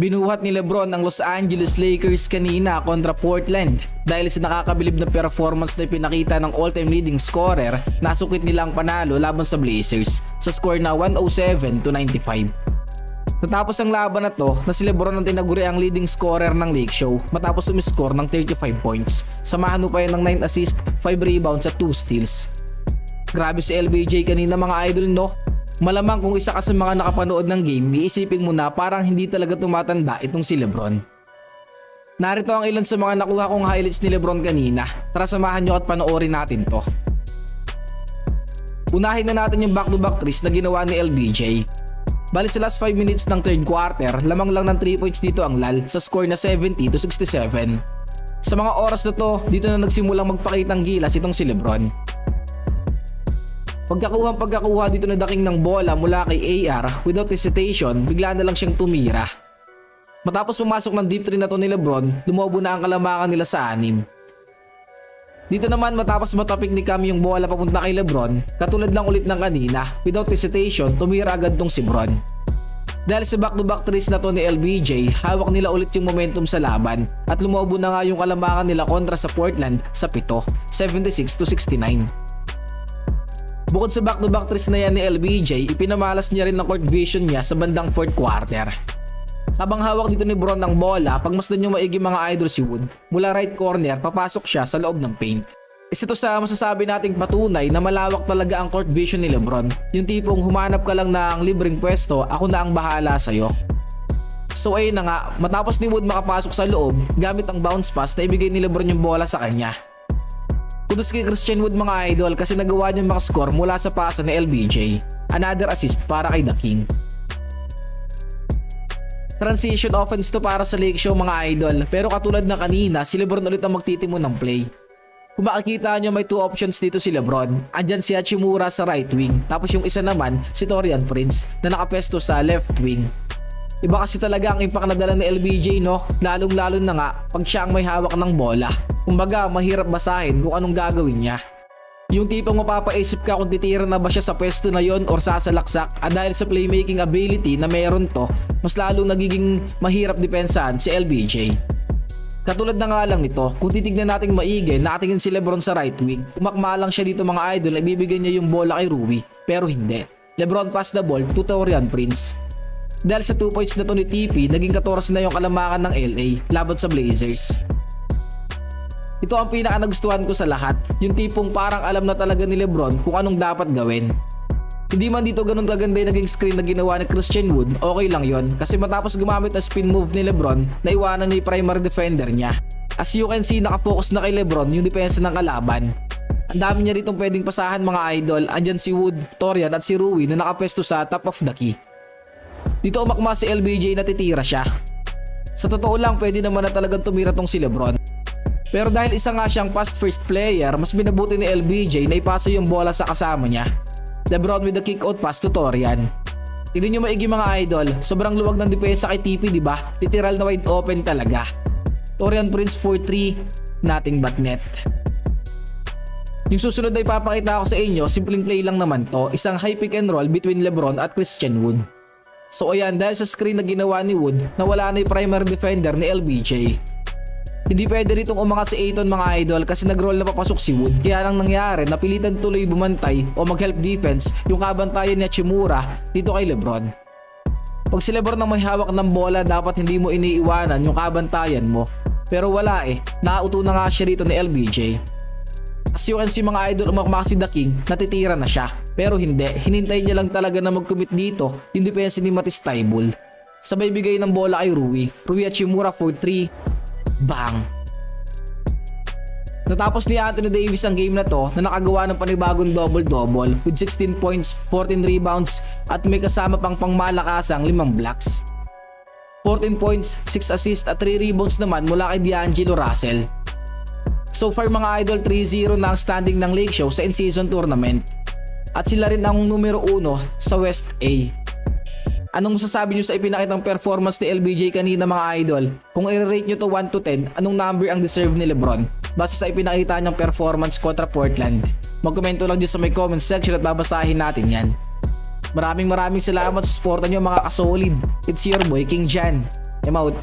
Binuhat ni Lebron ang Los Angeles Lakers kanina kontra Portland dahil sa nakakabilib na performance na pinakita ng all-time leading scorer nasukit nilang panalo laban sa Blazers sa score na 107 to 95. Natapos ang laban na to na si Lebron ang tinaguri ang leading scorer ng Lake Show matapos umiscore ng 35 points. Samahan pa yan ng 9 assist, 5 rebounds at 2 steals. Grabe si LBJ kanina mga idol no. Malamang kung isa ka sa mga nakapanood ng game, iisipin mo na parang hindi talaga tumatanda itong si Lebron. Narito ang ilan sa mga nakuha kong highlights ni Lebron kanina. Tara samahan nyo at panoorin natin to. Unahin na natin yung back-to-back threes na ginawa ni LBJ. Bali sa last 5 minutes ng third quarter, lamang lang ng 3 points dito ang Lal sa score na 70 to 67. Sa mga oras na to, dito na nagsimulang magpakitang gilas itong si Lebron. Pagkakuha pagkakuha dito na daking ng bola mula kay AR, without hesitation, bigla na lang siyang tumira. Matapos pumasok ng deep 3 na to ni Lebron, lumobo na ang kalamakan nila sa anim. Dito naman matapos matapik ni Cam yung bola papunta kay Lebron, katulad lang ulit ng kanina, without hesitation, tumira agad tong si Bron. Dahil sa back-to-back threes na to ni LBJ, hawak nila ulit yung momentum sa laban at lumobo na nga yung kalamakan nila kontra sa Portland sa pito, 76 to 69. Bukod sa back-to-back threes na yan ni LBJ, ipinamalas niya rin ng court vision niya sa bandang fourth quarter. Habang hawak dito ni Bron ng bola, pagmasdan nyo maigi mga idol si Wood, mula right corner papasok siya sa loob ng paint. Isa to sa masasabi nating patunay na malawak talaga ang court vision ni Lebron. Yung tipong humanap ka lang ng libreng pwesto, ako na ang bahala sa'yo. So ayun na nga, matapos ni Wood makapasok sa loob, gamit ang bounce pass na ibigay ni Lebron yung bola sa kanya. Kudos kay Christian Wood mga idol kasi nagawa niya makascore mula sa pasa ni LBJ. Another assist para kay The King. Transition offense to para sa Lake Show mga idol pero katulad na kanina si Lebron ulit ang magtitimo ng play. Kung makikita nyo may two options dito si Lebron, andyan si Hachimura sa right wing tapos yung isa naman si Torian Prince na nakapesto sa left wing. Iba kasi talaga ang impact na dala ni LBJ no, lalong lalo na nga pag siya ang may hawak ng bola. Kumbaga mahirap basahin kung anong gagawin niya. Yung tipong mapapaisip ka kung titira na ba siya sa pwesto na yon or sasalaksak at dahil sa playmaking ability na meron to, mas lalong nagiging mahirap depensahan si LBJ. Katulad na nga lang nito, kung titignan natin maigi, nakatingin si Lebron sa right wing, umakma lang siya dito mga idol ibibigay niya yung bola kay Rui, pero hindi. Lebron pass the ball to Torian Prince. Dahil sa 2 points na to ni TP, naging 14 na yung kalamakan ng LA laban sa Blazers. Ito ang pinaka nagustuhan ko sa lahat, yung tipong parang alam na talaga ni Lebron kung anong dapat gawin. Hindi man dito ganun kaganda yung naging screen na ginawa ni Christian Wood, okay lang yon kasi matapos gumamit ng spin move ni Lebron, naiwanan niya yung primary defender niya. As you can see, nakafocus na kay Lebron yung depensa ng kalaban. Ang dami niya ritong pwedeng pasahan mga idol, andyan si Wood, Torian at si Rui na nakapesto sa top of the key. Dito umakma si LBJ na titira siya. Sa totoo lang, pwede naman na talagang tumira tong si Lebron. Pero dahil isa nga siyang fast first player, mas binabuti ni LBJ na ipasa yung bola sa kasama niya. Lebron with the kick out pass to Torian. Tignan nyo maigi mga idol, sobrang luwag ng depensa kay TP di ba? Literal na wide open talaga. Torian Prince 4-3, nothing but net. Yung susunod na ipapakita ko sa inyo, simpleng play lang naman to, isang high pick and roll between Lebron at Christian Wood. So ayan, dahil sa screen na ginawa ni Wood, nawala na yung primary defender ni LBJ. Hindi pwede ritong umangat si Aiton mga idol kasi nag-roll na papasok si Wood. Kaya lang nangyari, napilitan tuloy bumantay o mag-help defense yung kabantayan ni Chimura dito kay Lebron. Pag si Lebron ang may hawak ng bola, dapat hindi mo iniiwanan yung kabantayan mo. Pero wala eh, nauto na nga siya dito ni LBJ. As you can mga idol, umakma si The King, natitira na siya. Pero hindi, hinintay niya lang talaga na mag-commit dito yung depensa ni Matis Taibul. Sabay bigay ng bola kay Rui. Rui at Chimura 4-3. Bang! Natapos ni Anthony Davis ang game na to na nakagawa ng panibagong double-double with 16 points, 14 rebounds at may kasama pang pangmalakasang 5 blocks. 14 points, 6 assists at 3 rebounds naman mula kay D'Angelo Russell. So far mga idol 3-0 na ang standing ng Lake Show sa in-season tournament. At sila rin ang numero 1 sa West A. Anong masasabi nyo sa ipinakitang performance ni LBJ kanina mga idol? Kung i-rate nyo to 1 to 10, anong number ang deserve ni Lebron? Base sa ipinakita niyang performance kontra Portland. Magkomento lang dyan sa may comment section at babasahin natin yan. Maraming maraming salamat sa suporta nyo mga kasolid. It's your boy King Jan. I'm out.